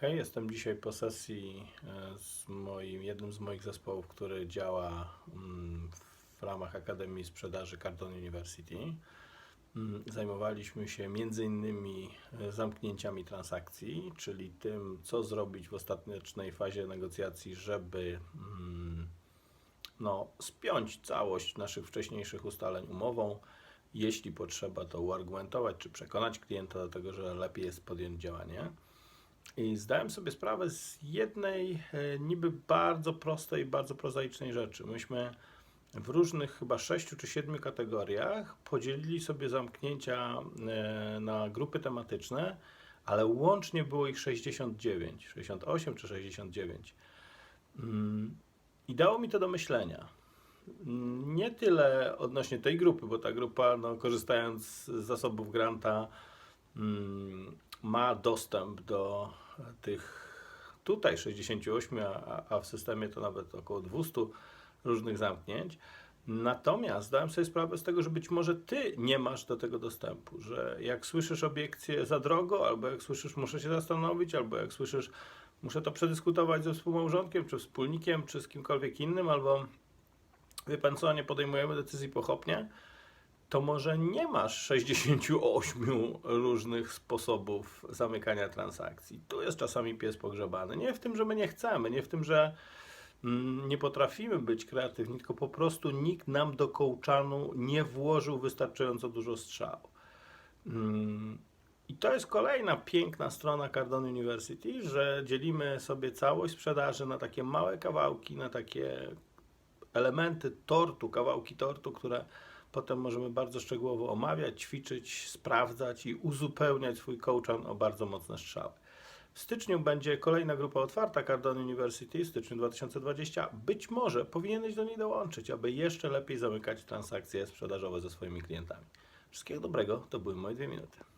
Hej, jestem dzisiaj po sesji e, z moim, jednym z moich zespołów, który działa mm, w ramach Akademii Sprzedaży Cardon University. Mm, Zajmowaliśmy się między innymi e, zamknięciami transakcji, czyli tym, co zrobić w ostatecznej fazie negocjacji, żeby mm, no, spiąć całość naszych wcześniejszych ustaleń umową. Jeśli potrzeba, to uargumentować czy przekonać klienta do tego, że lepiej jest podjąć działanie. I zdałem sobie sprawę z jednej e, niby bardzo prostej, bardzo prozaicznej rzeczy. Myśmy w różnych chyba sześciu czy siedmiu kategoriach podzielili sobie zamknięcia e, na grupy tematyczne, ale łącznie było ich 69, 68 czy 69. Mm, I dało mi to do myślenia. Mm, Nie tyle odnośnie tej grupy, bo ta grupa, no, korzystając z zasobów granta, mm, ma dostęp do tych tutaj 68, a, a w systemie to nawet około 200 różnych zamknięć. Natomiast zdałem sobie sprawę z tego, że być może ty nie masz do tego dostępu, że jak słyszysz obiekcję za drogo, albo jak słyszysz muszę się zastanowić, albo jak słyszysz muszę to przedyskutować ze współmałżonkiem, czy wspólnikiem, czy z kimkolwiek innym, albo wie pan co, nie podejmujemy decyzji pochopnie, to może nie masz 68 różnych sposobów zamykania transakcji. Tu jest czasami pies pogrzebany. Nie w tym, że my nie chcemy, nie w tym, że mm, nie potrafimy być kreatywni, tylko po prostu nikt nam do kołczanu nie włożył wystarczająco dużo strzał. Mm, I to jest kolejna piękna strona Cardon University, że dzielimy sobie całość sprzedaży na takie małe kawałki, na takie elementy tortu, kawałki tortu, które potem możemy bardzo szczegółowo omawiać, ćwiczyć, sprawdzać i uzupełniać swój coachan o bardzo mocne strzały. W styczniu będzie kolejna grupa otwarta Cardon University, w styczniu 2020. Być może powinieneś do niej dołączyć, aby jeszcze lepiej zamykać transakcje sprzedażowe ze swoimi klientami. Wszystkiego dobrego, to były moje dwie minuty.